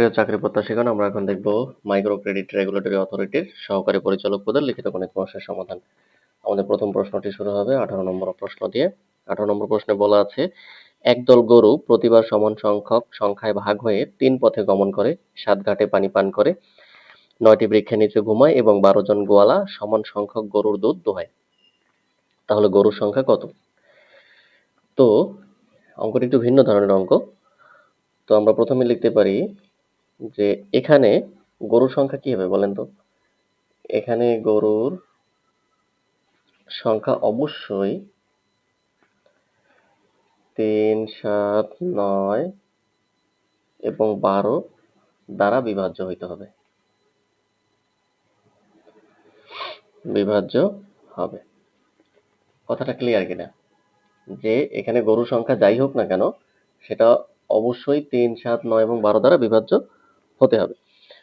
প্রিয় চাকরি প্রত্যাশীগণ, আমরা এখন দেখব মাইক্রো ক্রেডিট রেগুলেটরি অথরিটির সহকারী পরিচালক পদের লিখিত গণিত সমস্যার সমাধান। আমাদের প্রথম প্রশ্নটি শুরু হবে আঠারো নম্বর প্রশ্ন দিয়ে। আঠারো নম্বর প্রশ্নে বলা আছে, একদল গরু প্রতিবার সমান সংখ্যক সংখ্যায় ভাগ হয়ে তিন পথে গমন করে, সাত ঘাটে পানি পান করে, নয়টি বৃক্ষের নিচে ঘুমায় এবং বারো জন গোয়ালা সমান সংখ্যক গরুর দুধ দোহায়। তাহলে গরুর সংখ্যা কত? তো, অঙ্কটি একটু ভিন্ন ধরনের অঙ্ক। তো আমরা প্রথমে লিখতে পারি যে এখানে গরুর সংখ্যা কি হবে বলেন তো? এখানে গরুর সংখ্যা অবশ্যই তিন, সাত, নয় এবং বারো দ্বারা বিভাজ্য হইতে হবে। বিভাজ্য হবে। কথাটা ক্লিয়ার কিনা? যে এখানে গরুর সংখ্যা যাই হোক না কেন, সেটা অবশ্যই তিন, সাত, নয় এবং বারো দ্বারা বিভাজ্য হতে হবে।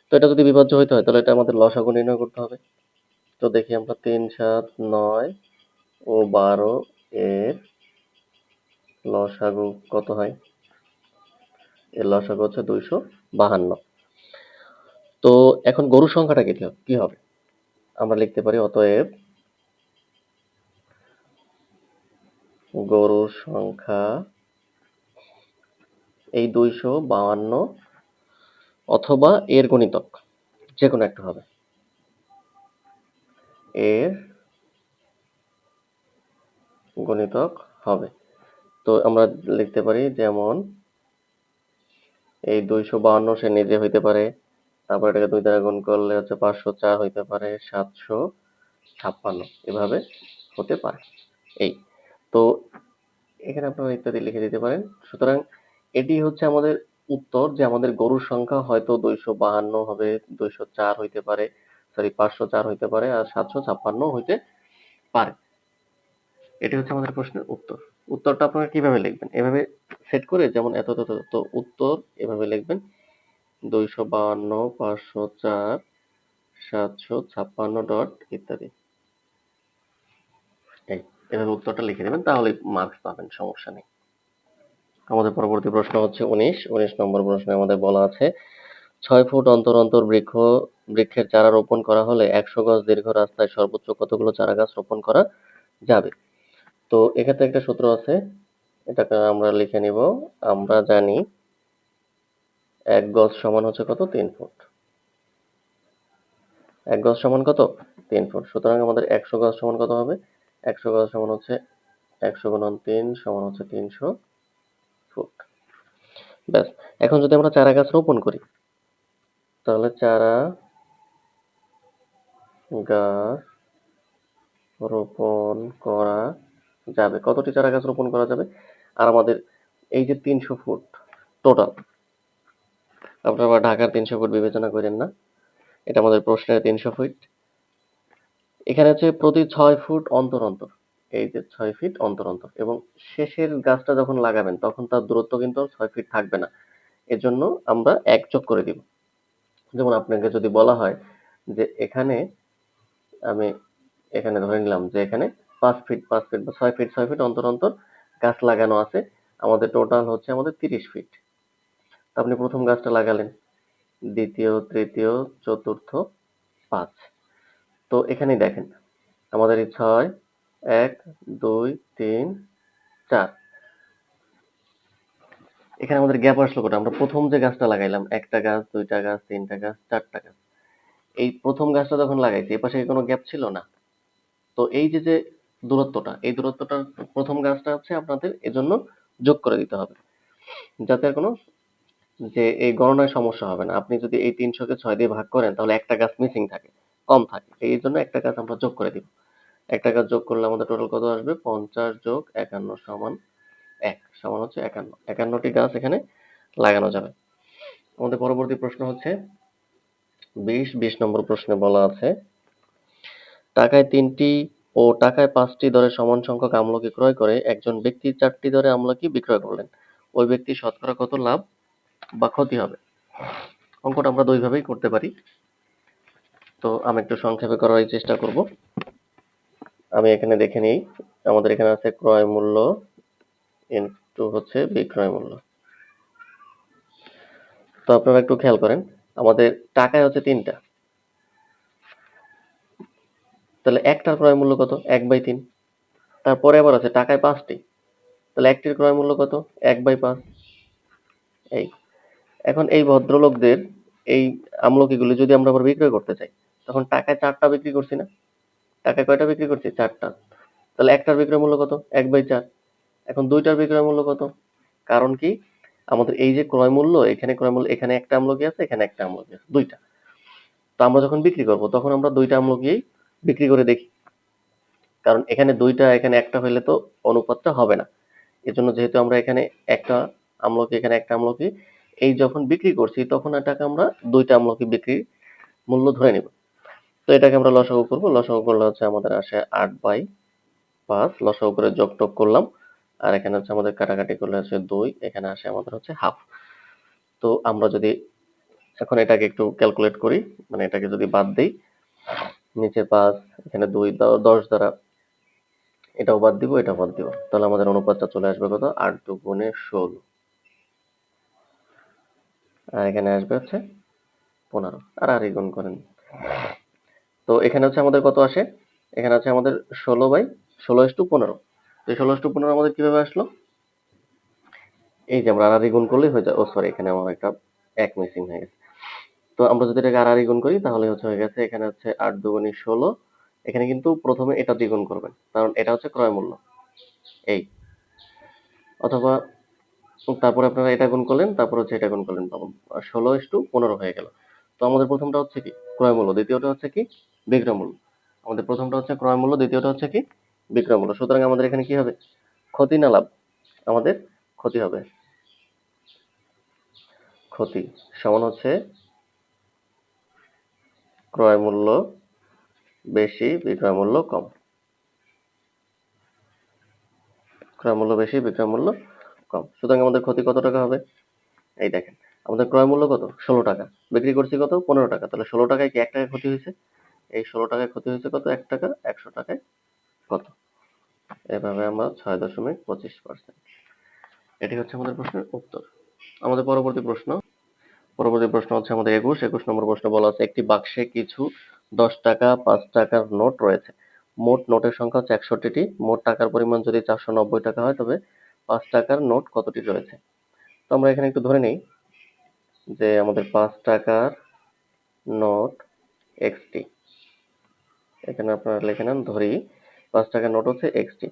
তো এটা যদি বিভাজ্য হইতে হয়, তাহলে এটা আমাদের লসাগু নির্ণয় করতে হবে। তো দেখি আমরা তিন, সাত, নয় ও বারো এর লসাগু কত হয়? এর লসাগু হচ্ছে দুইশো বাহান্ন। তো এখন গরুর সংখ্যাটা কি হবে? আমরা লিখতে পারি, অতএব গরুর সংখ্যা এই দুইশো বাহান্ন অথবা এর গণিতক যে কোনো একটা হবে। এর গণিতক হবে। তো আমরা লিখতে পারি যেমন, এই দুইশো বাহান্ন সে নিজে হইতে পারে, তারপর এটাকে দুই দ্বারা গুণ করলে হচ্ছে পাঁচশো চার হইতে পারে, সাতশো ছাপ্পান্ন। এভাবে হতে পারে। এই। তো এখানে আপনারা ইত্যাদি লিখে দিতে পারেন। সুতরাং এটি হচ্ছে আমাদের উত্তর যে আমাদের গরুর সংখ্যা হয়তো দুইশো বাহান্ন হবে, দুইশো চার হইতে পারে সরি পাঁচশো চার হইতে পারে আর সাতশো ছাপ্পান্ন হইতে পারে। এটি হচ্ছে আমাদের প্রশ্নের উত্তর। উত্তরটা আপনারা কীভাবে লিখবেন? এভাবে সেট করে যেমন এত তত তো উত্তর এভাবে লিখবেন। দুইশো বাহান্ন, পাঁচশো চার, সাতশো ছাপ্পান্ন ডট ইত্যাদি। এভাবে উত্তরটা লিখে দেবেন, তাহলে মার্কস পাবেন, সমস্যা নেই। আমাদের পরবর্তী প্রশ্ন হচ্ছে উনিশ। উনিশ নম্বর প্রশ্নে আমাদের বলা আছে, ছয় ফুট অন্তর অন্তর বৃক্ষ, বৃক্ষের চারা রোপণ করা হলে একশো গজ দীর্ঘ রাস্তায় সর্বোচ্চ কতগুলো চারা গাছ রোপণ করা যাবে? তো এক্ষেত্রে একটা সূত্র আছে, এটাকে আমরা লিখে নিব। আমরা জানি এক গজ সমান হচ্ছে কত? তিন ফুট। এক গজ সমান কত? তিন ফুট। সুতরাং আমাদের একশো গজ সমান কত হবে? একশো গজ সমান হচ্ছে, একশো গুণন তিন সমান হচ্ছে তিনশো। ফুট ব্যাস, এখন যদি আমরা চারা গাছ রোপণ করি, তাহলে চারা গাছ রোপণ করা যাবে। কতটি চারা গাছ রোপণ করা যাবে? আর আমাদের এই যে তিনশো ফুট টোটাল আপনারা ঢাকার তিনশো ফুট বিবেচনা করেন না। এটা আমাদের প্রশ্নের তিনশো ফুট। এখানে হচ্ছে প্রতি ছয় ফুট অন্তর অন্তর। এই যে ছয় ফিট অন্তর অন্তর এবং শেষের গাছটা যখন লাগাবেন, তখন তার দূরত্ব কিন্তু ছয় ফিট থাকবে না। এজন্য আমরা এক যোগ করে দিব। যেমন আপনাকে যদি বলা হয় যে এখানে আমি এখানে ধরে নিলাম যে এখানে পাঁচ ফিট পাঁচ ফিট বা ছয় ফিট ছয় ফিট অন্তর অন্তর গাছ লাগানো আছে। আমাদের টোটাল হচ্ছে আমাদের তিরিশ ফিট আপনি প্রথম গাছটা লাগালেন, দ্বিতীয়, তৃতীয়, চতুর্থ, পাঁচ। তো এখানেই দেখেন, আমাদের এই ছয় এক, দুই, তিন, চার। এখানে আমাদের গ্যাপ আসলো কোটা? আমরা প্রথম যে গাছটা লাগাইলাম, একটা গাছ, দুইটা গাছ, তিনটা গাছ, চারটা গাছ। এই প্রথম গাছটা যখন লাগাইছি, এ পাশে কোনো গ্যাপ ছিল না। তো এই যে যে দূরত্বটা, এই দূরত্বটা প্রথম গাছটা হচ্ছে আপনাদের এজন্য যোগ করে দিতে হবে। যাতে আর কোনো যে এই গণনায় সমস্যা হবে না। আপনি যদি এই তিনশোকে ছয় দিয়ে ভাগ করেন, তাহলে একটা গাছ মিসিং থাকে, কম থাকে। এই জন্য একটা গাছ আমরা যোগ করে দিব। একটা গাছ যোগ করলে আমাদের টোটাল কত আসবে? পঞ্চাশ যোগ একান্ন সমান এক, সমান হচ্ছে একান্ন। একান্নটি গাছ এখানে লাগানো যাবে। আমাদের পরবর্তী প্রশ্ন হচ্ছে, বিশ বিশ নম্বর প্রশ্নে বলা আছে, টাকায় তিনটি ও টাকায় পাঁচটি দরে সমান সংখ্যক আমলকি ক্রয় করে একজন ব্যক্তি চারটি দরে আমলকি বিক্রয় করলেন। ওই ব্যক্তি শতকরা কত লাভ বা ক্ষতি হবে? অঙ্কটা আমরা দুইভাবেই করতে পারি। তো আমি একটু সংক্ষেপে করার চেষ্টা করব। আমি এখানে দেখে নিই। আমাদের এখানে আছে ক্রয় মূল্য ইনটু হচ্ছে বিক্রয় মূল্য। তো আপনারা একটু খেয়াল করেন, আমাদের টাকায় হচ্ছে তিনটা। তাহলে একটার ক্রয় মূল্য কত? এক বাই তিন। তারপরে আবার আছে টাকায় পাঁচটি। তাহলে একটির ক্রয় মূল্য কত? এক বাই পাঁচ। এই। এখন এই ভদ্রলোকদের এই আমলকিগুলি যদি আমরা আবার বিক্রয় করতে চাই, তখন টাকায় চারটা বিক্রি করছি না? টাকায় কয়টা বিক্রি করছি, চারটা। তাহলে একটার বিক্রয় মূল্য কত? এক বাই চার। এখন দুইটার বিক্রয় মূল্য কত? কারণ কি? আমাদের এই যে ক্রয় মূল্য, এখানে ক্রয় মূল্য, এখানে একটা আমলকি আছে, এখানে একটা আমলকি আছে, দুইটা। তো আমরা যখন বিক্রি করব, তখন আমরা দুইটা আমলকিই বিক্রি করে দেখি। কারণ এখানে দুইটা, এখানে একটা হইলে তো অনুপাতটা হবে না। এজন্য যেহেতু আমরা এখানে একটা আমলকি, এখানে একটা আমলকি, এই যখন বিক্রি করছি, তখন এটাকে আমরা দুইটা আমলকি বিক্রির মূল্য ধরে নিব। তো এটাকে আমরা লসাগু করব। লসাগু করলে হচ্ছে আমাদের আসে আট বাই পাঁচ। লসাগু করে যোগ টোগ করলাম। আর এখানে হচ্ছে আমাদের কাটাকাটি করলে হচ্ছে দুই। এখানে আসে আমাদের হচ্ছে হাফ। তো আমরা যদি এখন এটাকে একটু ক্যালকুলেট করি মানে এটাকে যদি বাদ দিই, নিচে পাঁচ, এখানে দুই দশ দ্বারা এটাও বাদ দিব, এটাও বাদ দিব। তাহলে আমাদের অনুপাতটা চলে আসবে কত? আট দু গুণে ষোলো। আর এখানে আসবে হচ্ছে পনেরো। আর আর গুণ করেন। তো এখানে হচ্ছে আমাদের কত আসে? এখানে আছে আমাদের ষোলো বাই ষোলো টু পনেরো। তো ষোলো টু পনেরো আমাদের কীভাবে আসলো? এই যে আমরা আড়াআড়ি গুণ করলেই হয়ে যায়। ও সরি এখানে আমার একটা এক মিসিং হয়ে গেছে। তো আমরা যদি এটাকে আড়াআড়ি গুণ করি, তাহলে হচ্ছে হয়ে গেছে এখানে হচ্ছে আট দুগুণি ষোলো। এখানে কিন্তু প্রথমে এটা দ্বিগুণ করবেন, কারণ এটা হচ্ছে ক্রয় মূল্য। এই। অথবা তারপরে আপনারা এটা গুণ করলেন, তারপর হচ্ছে এটা গুণ করলেন তখন ষোলো টু পনেরো হয়ে গেল। তো আমাদের প্রথমটা হচ্ছে কি? ক্রয় মূল্য। দ্বিতীয়টা হচ্ছে কি? বিক্রয় মূল্য। আমাদের প্রথমটা হচ্ছে ক্রয় মূল্য, দ্বিতীয়টা হচ্ছে কি? বিক্রয় মূল্য। সুতরাং আমাদের এখানে কি হবে? ক্ষতি না লাভ। আমাদের ক্ষতি হবে। ক্ষতি সমান হচ্ছে ক্রয় মূল্য বেশি, বিক্রয় মূল্য কম। ক্রয় মূল্য বেশি, বিক্রয় মূল্য কম। সুতরাং আমাদের ক্ষতি কত টাকা হবে? এই দেখেন। আমাদের ক্রয় মূল্য কত? ষোলো টাকা। বিক্রি করছি কত? পনেরো টাকা। তাহলে ষোলো টাকায় কি এক টাকা ক্ষতি হয়েছে? এই ষোলো টাকায় ক্ষতি হয়েছে কত? এক টাকা, একশো টাকায় কত? এভাবে আমরা ছয় দশমিক পঁচিশ পার্সেন্ট এটি হচ্ছে আমাদের প্রশ্নের উত্তর। আমাদের পরবর্তী প্রশ্ন। পরবর্তী প্রশ্ন হচ্ছে আমাদের একুশ। একুশ নম্বর প্রশ্ন বলা আছে, একটি বাক্সে কিছু দশ টাকা, পাঁচ টাকার নোট রয়েছে। মোট নোটের সংখ্যা হচ্ছে একষট্টিটি। মোট টাকার পরিমাণ যদি চারশো নব্বই টাকা হয়, তবে পাঁচ টাকার নোট কতটি রয়েছে? তো আমরা এখানে একটু ধরে নেই। যে আমাদের পাঁচ টাকার নোট এক্সটি এখানে আপনারা লিখে নেন, ধরি পাঁচ টাকার নোট হচ্ছে এক্সটি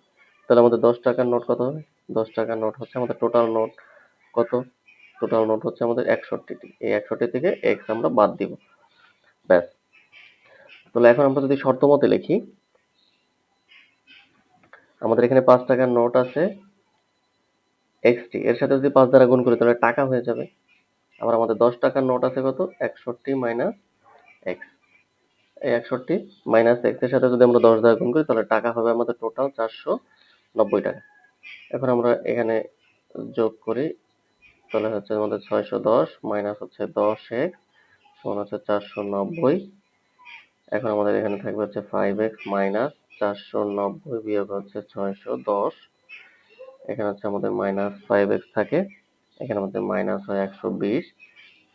তাহলে আমাদের দশ টাকার নোট কত হবে? দশ টাকার নোট হচ্ছে আমাদের টোটাল নোট কত? টোটাল নোট হচ্ছে আমাদের একষট্টিটি। এই একষট্টি থেকে এক্স আমরা বাদ দিব। ব্যাস। তাহলে এখন আমরা যদি শর্ত মতে লিখি, আমাদের এখানে পাঁচ টাকার নোট আছে এক্সটি এর সাথে যদি পাঁচ দ্বারা গুণ করি, তাহলে টাকা হয়ে যাবে আবার আমাদের দশ টাকার নোট আছে কত? একষট্টি মাইনাস এক্স এই একষট্টি মাইনাস এক্সের সাথে যদি আমরা দশ দ্বারা গুণ করি, তাহলে টাকা হবে আমাদের টোটাল চারশো নব্বই টাকা। এখন আমরা এখানে যোগ করি, তাহলে হচ্ছে আমাদের ছয়শো দশ মাইনাস হচ্ছে দশ এক্স সমান হচ্ছে চারশো নব্বই। এখন আমাদের এখানে থাকবে হচ্ছে ফাইভ এক্স মাইনাস চারশো নব্বই বিয়োগ হচ্ছে ছয়শো দশ। এখানে হচ্ছে আমাদের মাইনাস ফাইভ এক্স থাকে। এখানে আমাদের মাইনাস হয় একশো বিশ,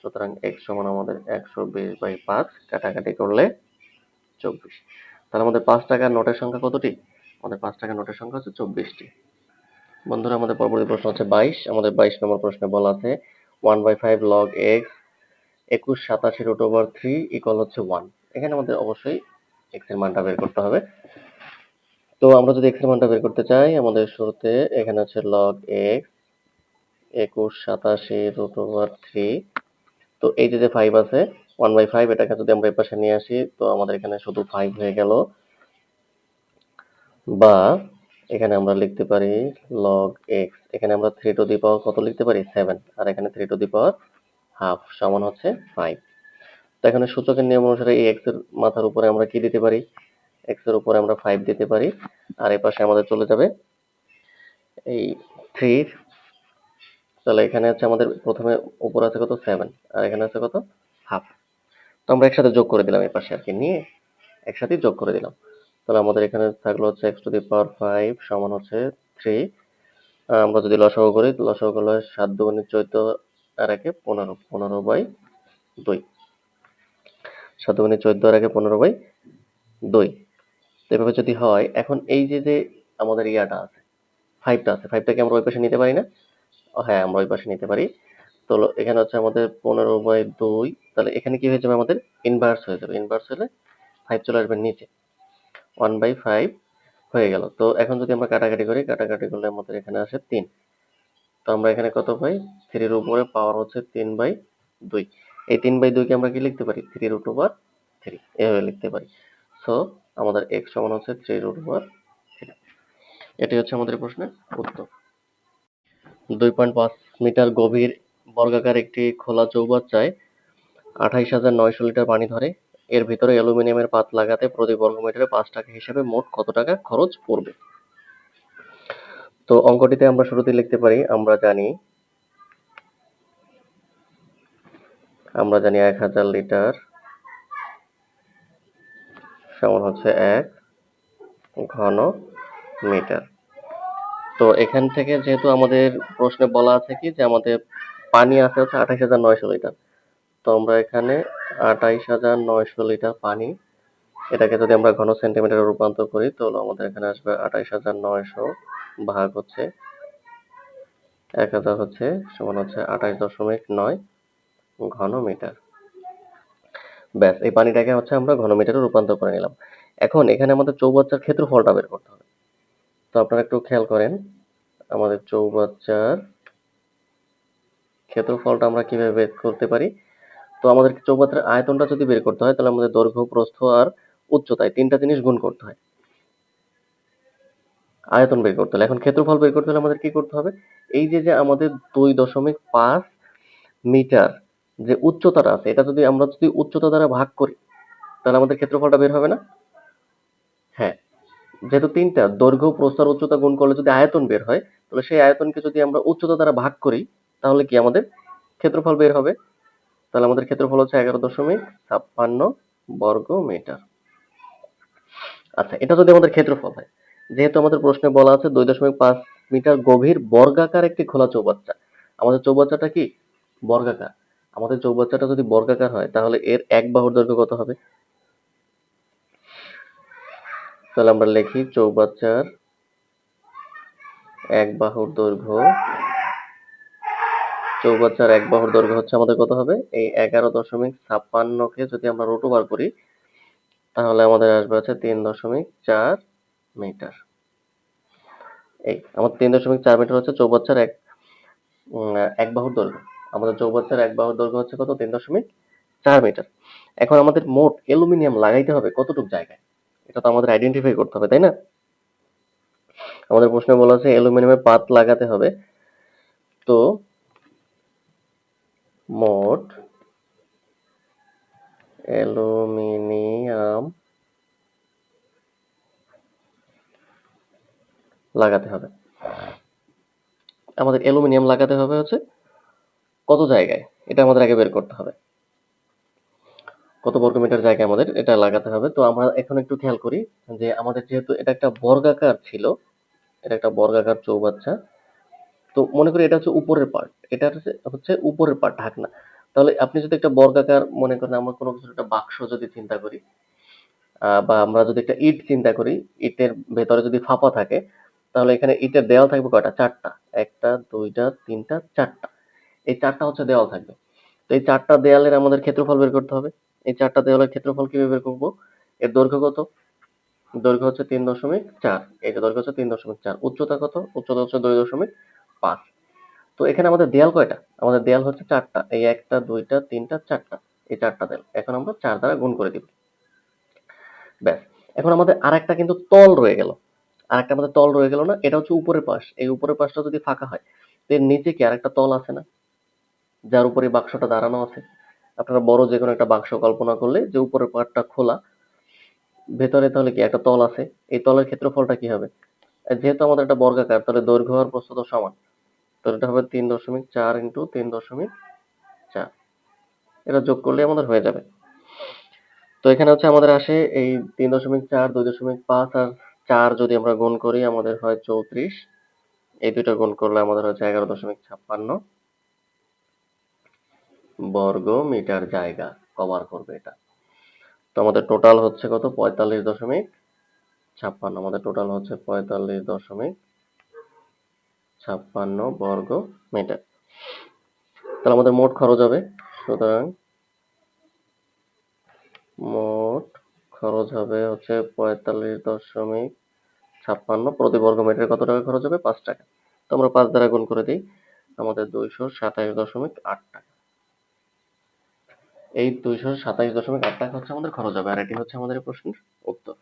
সুতরাং এক্স সমান আমাদের একশো বিশ বাই পাঁচ, কাটাকাটি করলে চব্বিশ। তাহলে আমাদের পাঁচ টাকার নোটের সংখ্যা কতটি? আমাদের পাঁচ টাকার নোটের সংখ্যা হচ্ছে চব্বিশটি। বন্ধুরা, আমাদের পরবর্তী প্রশ্ন হচ্ছে বাইশ। আমাদের বাইশ নম্বর প্রশ্নে বলা আছে one by five log x একুশ সাতাশি রুট ওভার থ্রি ইকুয়াল হচ্ছে ওয়ান এখানে আমাদের অবশ্যই এক্সের মানটা বের করতে হবে। তো আমরা যদি এক্সের মানটা বের করতে চাই, আমাদের শুরুতে এখানে হচ্ছে লগ এক্স একুশ, সাতাশি রুট ওভার থ্রি তো এই যে ফাইভ আছে ওয়ান বাই ফাইভ এটাকে যদি আমরা এই পাশে নিয়ে আসি, তো আমাদের এখানে শুধু ফাইভ হয়ে গেল। বা এখানে আমরা লিখতে পারি লগ এক্স এখানে আমরা থ্রি টু দি পাওয়ার কত লিখতে পারি? সেভেন আর এখানে three to the power half সমান হচ্ছে ফাইভ তো এখানে সূচকের নিয়ম অনুসারে এই এক্সের মাথার উপরে আমরা কি দিতে পারি? এক্সের উপরে আমরা ফাইভ দিতে পারি। আর এই পাশে আমাদের চলে যাবে এই থ্রি তাহলে এখানে হচ্ছে আমাদের প্রথমে উপরে আছে কত? সেভেন আর এখানে আছে কত? হাফ তো আমরা একসাথে যোগ করে দিলাম এই পাশে আর কি, নিয়ে একসাথে যোগ করে দিলাম। তাহলে আমাদের এখানে থাকল হচ্ছে x to the power five সমান হচ্ছে থ্রি আমরা যদি লসাগু করি, লসাগু করলে সাত দুগুণে চোদ্দ আর একে পনেরো পনেরো বাই দুই। সাত গুণে চোদ্দ আর একে পনেরো বাই দুই। তো এভাবে যদি হয়, এখন এই যে যে আমাদের ইয়াটা আছে ফাইভটা আছে ফাইভটাকে আমরা ওই পাশে নিতে পারি না। হ্যাঁ আমরা ওই পাশে নিতে পারি। তো এখানে হচ্ছে আমাদের পনেরো বাই দুই, তাহলে এখানে কি হয়ে যাবে আমাদের? ইনভার্স হয়ে যাবে। ইনভার্স হলে ফাইভ চলে আসবে নিচে। ওয়ান বাই ফাইভ হয়ে গেল। তো এখন যদি আমরা কাটাকাটি করি, কাটাকাটি করলে আমাদের এখানে আসে তিন। তো আমরা এখানে কত পাই? থ্রির উপরে পাওয়ার হচ্ছে তিন বাই দুই। এই তিন বাই দুইকে আমরা কি লিখতে পারি? থ্রি রুট ওভার থ্রি এভাবে লিখতে পারি। সো আমাদের এক্স সমান হচ্ছে থ্রি রুট ওভার থ্রি এটি হচ্ছে আমাদের প্রশ্নের উত্তর। দুই পয়েন্ট পাঁচ মিটার গভীর বর্গাকার একটি খোলা চৌবাচ্চায় আঠাইশ হাজার নয়শো লিটার পানি ধরে। এর ভিতরে অ্যালুমিনিয়ামের পাত লাগাতে প্রতি বর্গমিটারে পাঁচ টাকা হিসেবে মোট কত টাকা খরচ পড়বে? তো অঙ্কটিতে আমরা শুরুতে লিখতে পারি, আমরা জানি আমরা জানি এক হাজার লিটার সমান হচ্ছে এক ঘন মিটার। তো এখান থেকে যেহেতু আমাদের প্রশ্নে বলা আছে কি যে আমাদের পানি আছে হচ্ছে আঠাইশ হাজার নয়শো লিটার। তো আমরা এখানে আঠাইশ হাজার নয়শো লিটার পানি, এটাকে যদি আমরা ঘন সেন্টিমিটারে রূপান্তর করি, তাহলে আমাদের এখানে আসবে আঠাইশ হাজার নয়শো ভাগ হচ্ছে এক হাজার হচ্ছে সমান হচ্ছে আঠাইশ দশমিক নয় ঘন মিটার। ব্যাস, এই পানিটাকে হচ্ছে আমরা ঘন মিটারে রূপান্তর করে নিলাম। এখন এখানে আমাদের চৌবাচ্চার ক্ষেত্রফলটা বের করতে হবে। তো আপনারা একটু খেয়াল করেন, আমাদের চৌবাচ্চার ক্ষেত্রফলটা আমরা কীভাবে বের করতে পারি। তো আমাদের চৌবাচ্চার আয়তনটা যদি বের করতে হয়, তাহলে আমাদের দৈর্ঘ্য, প্রস্থ আর উচ্চতায় তিনটা জিনিস গুণ করতে হয়। আয়তন বের করতে হলে। এখন ক্ষেত্রফল বের করতে হলে আমাদের কি করতে হবে? এই যে যে আমাদের দুই দশমিক পাঁচ মিটার যে উচ্চতাটা আছে, এটা যদি আমরা যদি উচ্চতা দ্বারা ভাগ করি, তাহলে আমাদের ক্ষেত্রফলটা বের হবে না? হ্যাঁ। যেহেতু তিনটা, দৈর্ঘ্য প্রস্থ উচ্চতা গুণ করলে যদি আয়তন বের হয়, তাহলে সেই আয়তনকে যদি আমরা উচ্চতা দ্বারা ভাগ করি, তাহলে কি আমাদের ক্ষেত্রফল বের হবে? তাহলে আমাদের ক্ষেত্রফল হচ্ছে এগারো দশমিক ছাপ্পান্ন বর্গ মিটার। আচ্ছা এটা যদি আমাদের ক্ষেত্রফল হয়, যেহেতু আমাদের প্রশ্নে বলা আছে দুই দশমিক পাঁচ মিটার গভীর বর্গাকার একটি খোলা চৌবাচ্চা। আমাদের চৌবাচ্চাটা কি? বর্গাকার। আমাদের চৌবাচ্চাটা যদি বর্গাকার হয়, তাহলে এর এক বাহুর দৈর্ঘ্য কত হবে? তাহলে আমরা লিখি চৌবাচ্চার এক বাহুর দৈর্ঘ্য। চৌবাচ্চার এক বাহুর দৈর্ঘ্য হচ্ছে আমাদের কত হবে? এই এগারো দশমিক ছাপ্পান্নকে যদি আমরা রুট ওভার করি, তাহলে আমাদের আসবে হচ্ছে তিন দশমিক চার মিটার। এই আমাদের তিন দশমিক চার মিটার হচ্ছে চৌবাচ্চার এক এক বাহুর দৈর্ঘ্য। আমাদের চৌবাচ্চার এক বাহুর দৈর্ঘ্য হচ্ছে কত? তিন দশমিক চার মিটার। এখন আমাদের মোট অ্যালুমিনিয়াম লাগাইতে হবে কতটুকু জায়গায়? এটা তো আমাদের আইডেন্টিফাই করতে হবে, তাই না? আমাদের প্রশ্নে বলা আছে অ্যালুমিনিয়ামের পাত লাগাতে হবে। তো, মোট অ্যালুমিনিয়াম লাগাতে হবে। আমাদের অ্যালুমিনিয়াম লাগাতে হবে হচ্ছে কত জায়গায়? এটা আমাদের আগে বের করতে হবে। কত বর্গমিটার জায়গায় আমাদের, এটা লাগাতে হবে। তো আমরা এখন একটু খেয়াল করি যে আমাদের যেহেতু এটা একটা বর্গাকার ছিল, এটা একটা বর্গাকার চৌবাচ্চা, তো মনে করি এটা হচ্ছে উপরের পার্ট এটা হচ্ছে উপরের পার্ট ঢাকনা। তাহলে আপনি যদি একটা বর্গাকার মনে করেন, আমরা কোনো কিছু একটা বাক্স যদি চিন্তা করি বা আমরা যদি একটা ইট চিন্তা করি, ইটের ভেতরে যদি ফাঁপা থাকে, তাহলে এখানে ইটের দেওয়াল থাকবে কয়টা? চারটা। একটা, দুইটা, তিনটা, চারটা। এই চারটা হচ্ছে দেওয়াল থাকবে। তো এই চারটা দেয়ালের আমাদের ক্ষেত্রফল বের করতে হবে। এই চারটা দেওয়ালের ক্ষেত্রফল কীভাবে বের করব? এর দৈর্ঘ্য কত? দৈর্ঘ্য হচ্ছে তিন দশমিক চার। এই যে দৈর্ঘ্য হচ্ছে তিন দশমিক চার। উচ্চতা কত? উচ্চতা হচ্ছে দুই দশমিক পাঁচ। তো এখানে আমাদের দেয়াল কয়টা? আমাদের দেয়াল হচ্ছে চারটা। এই একটা, দুইটা, তিনটা, চারটা। এই চারটা দেয়াল। এখন আমরা চার দ্বারা গুণ করে দিব। ব্যাস। এখন আমাদের আর একটা কিন্তু তল রয়ে গেল। আর একটা আমাদের তল রয়ে গেল না? এটা হচ্ছে উপরের পাশ। এই উপরের পাশটা যদি ফাঁকা হয় এর নিচে কি আর একটা তল আছে না? যার উপরে বাক্সটা দাঁড়ানো আছে। আপনারা বড় যে কোনো একটা বাক্স কল্পনা করলে যে উপরের পার্টটা খোলা, ভেতরে তাহলে কি একটা তল আছে? এই তলের ক্ষেত্রফলটা কি হবে? যেহেতু আমাদের একটা বর্গাকার, তাহলে দৈর্ঘ্য আর প্রস্থ সমান। তো এটা হবে তিন দশমিক চার ইন্টু তিন দশমিক চার। এটা যোগ করলে আমাদের হয়ে যাবে। তো এখানে হচ্ছে আমাদের আসে এই তিন দশমিক চার, দুই দশমিক পাঁচ আর চার যদি আমরা গুণ করি, আমাদের হয় চৌত্রিশ। এই দুইটা গুণ করলে আমাদের হচ্ছে এগারো দশমিক ছাপ্পান্ন। বর্গ মিটার জায়গা কভার করবে এটা। তো আমাদের টোটাল হচ্ছে কত? পঁয়তাল্লিশ দশমিক ছাপ্পান্ন। আমাদের টোটাল হচ্ছে পঁয়তাল্লিশ দশমিক ছাপ্পান্ন বর্গ মিটার। তাহলে আমাদের মোট খরচ হবে। সুতরাং মোট খরচ হবে হচ্ছে পঁয়তাল্লিশ দশমিক ছাপ্পান্ন। প্রতি বর্গ মিটারে কত টাকা খরচ হবে? পাঁচ টাকা। তো আমরা পাঁচ দ্বারা গুণ করে দিই। আমাদের দুইশো সাতাইশ দশমিক আট টাকা। এই দুইশো সাতাশ দশমিক আট টাকা হচ্ছে আমাদের খরচ হবে। আর এটি হচ্ছে আমাদের প্রশ্নের উত্তর।